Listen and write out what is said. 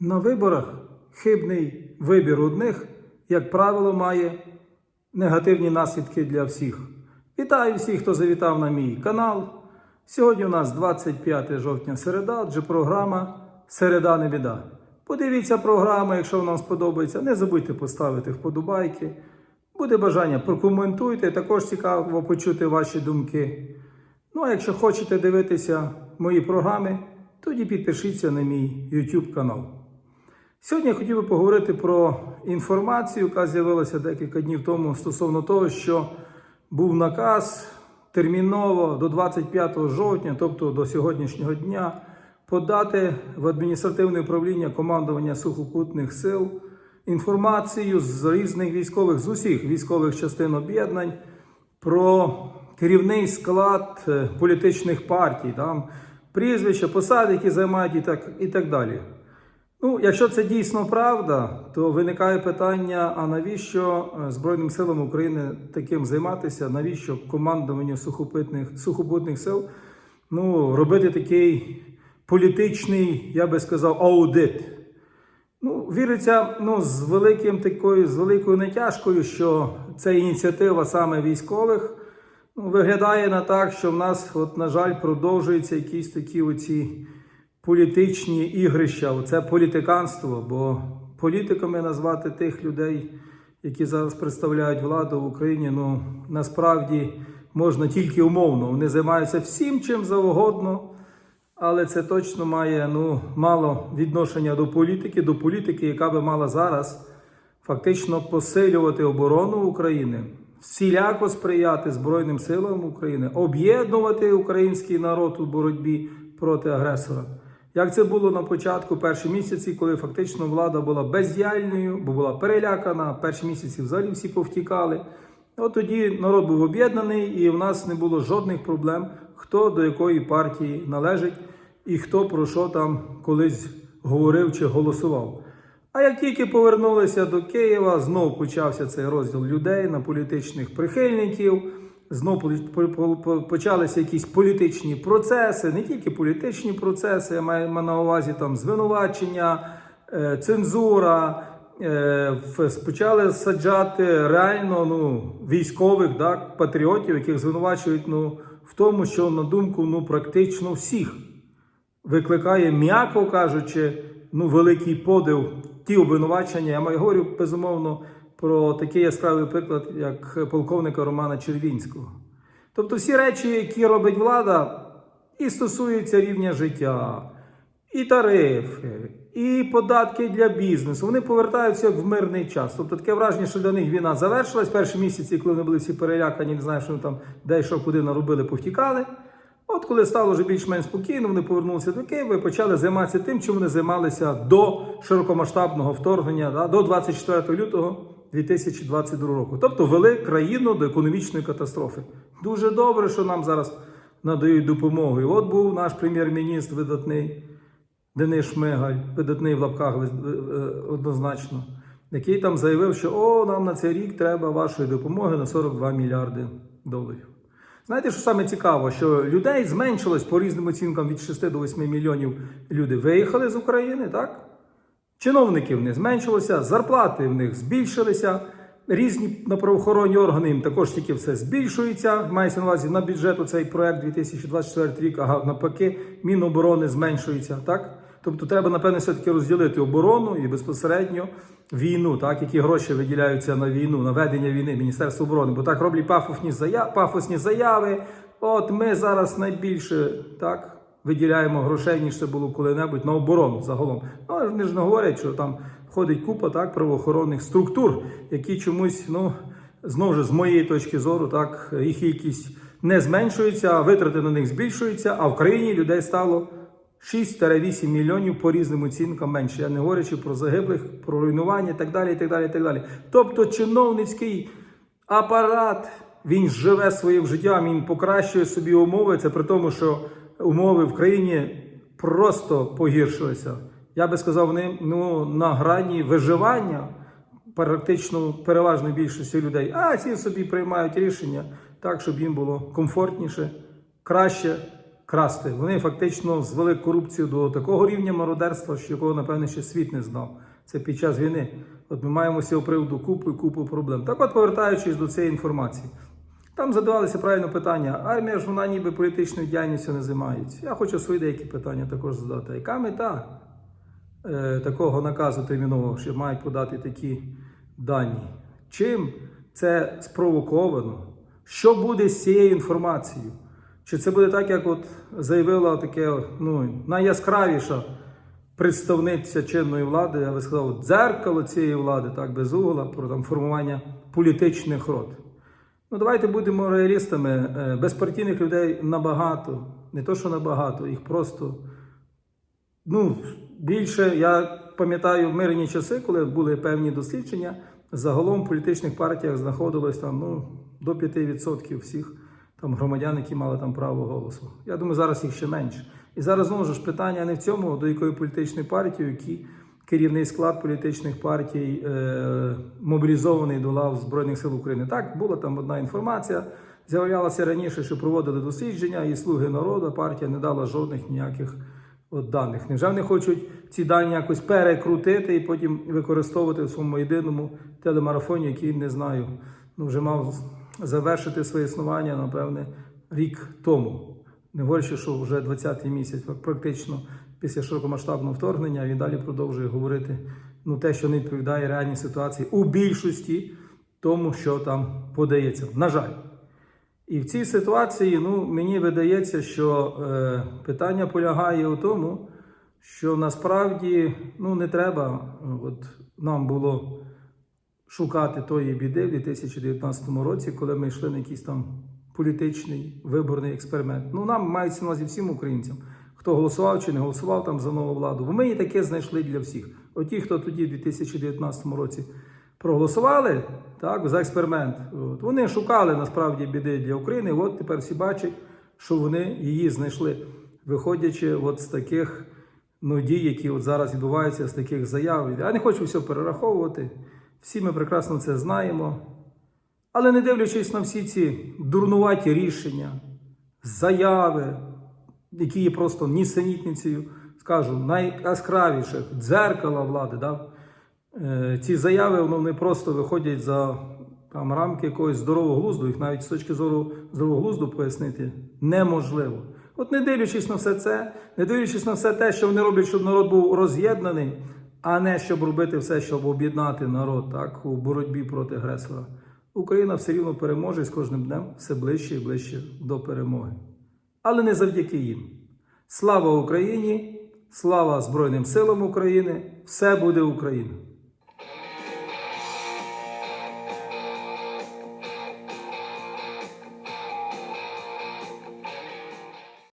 На виборах хибний вибір одних, як правило, має негативні наслідки для всіх. Вітаю всіх, хто завітав на мій канал. Сьогодні у нас 25 жовтня середа, отже, програма Середа не біда. Подивіться програму, якщо вам сподобається. Не забудьте поставити вподобайки. Буде бажання, прокоментуйте. Також цікаво почути ваші думки. Ну а якщо хочете дивитися мої програми, тоді підпишіться на мій YouTube канал. Сьогодні я хотів би поговорити про інформацію, яка з'явилася декілька днів тому стосовно того, що був наказ терміново до 25 жовтня, тобто до сьогоднішнього дня, подати в адміністративне управління командування сухопутних сил інформацію з різних військових, з усіх військових частин об'єднань про керівний склад е, політичних партій, там прізвища, посади, які займають і так, і так далі. Ну, якщо це дійсно правда, то виникає питання: а навіщо е, Збройним силам України таким займатися? Навіщо командуванню сухопутних, сухопутних сил ну, робити такий політичний, я би сказав, аудит? Ну, віриться ну, з великим такою, з великою натяжкою, що це ініціатива саме військових. Ну, виглядає на так, що в нас, от, на жаль, продовжуються якісь такі оці політичні ігрища, оце політиканство, бо політиками назвати тих людей, які зараз представляють владу в Україні, ну насправді можна тільки умовно. Вони займаються всім чим завгодно, але це точно має ну, мало відношення до політики, до політики, яка би мала зараз фактично посилювати оборону України. Всіляко сприяти Збройним силам України, об'єднувати український народ у боротьбі проти агресора. Як це було на початку перші місяці, коли фактично влада була бездіяльною, бо була перелякана, перші місяці взагалі всі повтікали. От тоді народ був об'єднаний, і в нас не було жодних проблем, хто до якої партії належить і хто про що там колись говорив чи голосував. А як тільки повернулися до Києва, знов почався цей розділ людей на політичних прихильників. Знов почалися якісь політичні процеси, не тільки політичні процеси, я маю на увазі там звинувачення, е, цензура. е, Почали саджати реально ну, військових так, патріотів, яких звинувачують ну, в тому, що на думку ну, практично всіх викликає, м'яко кажучи, ну, великий подив ті обвинувачення. Я маю говорю безумовно про такий яскравий приклад, як полковника Романа Червінського. Тобто всі речі, які робить влада, і стосуються рівня життя, і тарифи, і податки для бізнесу, вони повертаються в мирний час. Тобто таке враження, що для них війна завершилась. Перші місяці, коли вони були всі перелякані, не знаю, що вони там де що куди наробили, повтікали. От коли стало вже більш-менш спокійно, вони повернулися до Києва і почали займатися тим, чим вони займалися до широкомасштабного вторгнення, да, до 24 лютого 2022 року. Тобто вели країну до економічної катастрофи. Дуже добре, що нам зараз надають допомогу. І от був наш прем'єр-міністр видатний Денис Шмигаль, видатний в лапках однозначно, який там заявив, що о, нам на цей рік треба вашої допомоги на 42 мільярди доларів. Знаєте, що саме цікаво, що людей зменшилось по різним оцінкам від 6 до 8 мільйонів люди виїхали з України, так? Чиновників не зменшилося, зарплати в них збільшилися. Різні на правоохоронні органи їм також тільки все збільшується. Мається на увазі на бюджет цей проект 2024 рік, а навпаки, Міноборони зменшується. Так? Тобто треба, напевне, все-таки розділити оборону і безпосередньо війну, так, які гроші виділяються на війну, на ведення війни Міністерство оборони. Бо так роблять пафосні заяви, пафосні заяви. От ми зараз найбільше так виділяємо грошей, ніж це було коли-небудь на оборону загалом. Ну, але вони ж не говорять, що там входить купа так правоохоронних структур, які чомусь, ну знову ж з моєї точки зору, так їх кількість не зменшується, а витрати на них збільшуються. А в країні людей стало 6-8 мільйонів по різним оцінкам менше. Я не говорячи про загиблих, про руйнування і так далі. і так далі, і так далі. Тобто чиновницький апарат він живе своїм життям, він покращує собі умови. Це при тому, що умови в країні просто погіршилися. Я би сказав, вони ну, на грані виживання практично переважної більшості людей. А ці собі приймають рішення так, щоб їм було комфортніше, краще красти. Вони фактично звели корупцію до такого рівня мародерства, що якого, напевне, ще світ не знав. Це під час війни. От ми маємо з цього приводу купу і купу проблем. Так от, повертаючись до цієї інформації, там задавалися правильно питання. Армія ж вона ніби політичною діяльністю не займається. Я хочу свої деякі питання також задати. Яка мета е, такого наказу термінового, що мають подати такі дані? Чим це спровоковано? Що буде з цією інформацією? Чи це буде так, як от заявила таке ну, найяскравіша представниця чинної влади, я би сказав, дзеркало цієї влади, так, без угла, про там, формування політичних рот. Ну, давайте будемо реалістами. Е, Безпартійних людей набагато, не то, що набагато, їх просто ну, більше. Я пам'ятаю мирні часи, коли були певні дослідження, загалом в політичних партіях знаходилось там ну, до 5% всіх там громадян, які мали там право голосу. Я думаю, зараз їх ще менше. І зараз знову ж питання не в цьому, до якої політичної партії, які керівний склад політичних партій е, мобілізований до лав Збройних сил України. Так, була там одна інформація. З'являлася раніше, що проводили дослідження, і слуги народу партія не дала жодних ніяких от даних. Невже вони хочуть ці дані якось перекрутити і потім використовувати в своєму єдиному телемарафоні, який не знаю, ну вже мав завершити своє існування, напевне, рік тому. Не говорячи, що вже 20-й місяць, практично після широкомасштабного вторгнення, він далі продовжує говорити ну, те, що не відповідає реальній ситуації у більшості тому, що там подається. На жаль. І в цій ситуації ну, мені видається, що е, питання полягає у тому, що насправді ну, не треба от, нам було шукати тої біди в 2019 році, коли ми йшли на якийсь там політичний виборний експеримент. Ну, нам мається на увазі всім українцям, хто голосував чи не голосував там за нову владу. Бо ми її таке знайшли для всіх. Оті, хто тоді, в 2019 році, проголосували так, за експеримент, от, вони шукали насправді біди для України. От тепер всі бачать, що вони її знайшли, виходячи от з таких ну, дій, які от зараз відбуваються, з таких заяв. Я не хочу все перераховувати. Всі ми прекрасно це знаємо. Але не дивлячись на всі ці дурнуваті рішення, заяви, які є просто нісенітницею, скажу, найяскравіших дзеркала влади, да? е, ці заяви вони просто виходять за там, рамки якогось здорового глузду, їх навіть з точки зору здорового глузду пояснити неможливо. От не дивлячись на все це, не дивлячись на все те, що вони роблять, щоб народ був роз'єднаний, а не щоб робити все, щоб об'єднати народ так, у боротьбі проти агресора. Україна все рівно переможе і з кожним днем все ближче і ближче до перемоги. Але не завдяки їм. Слава Україні! Слава Збройним силам України! Все буде Україна!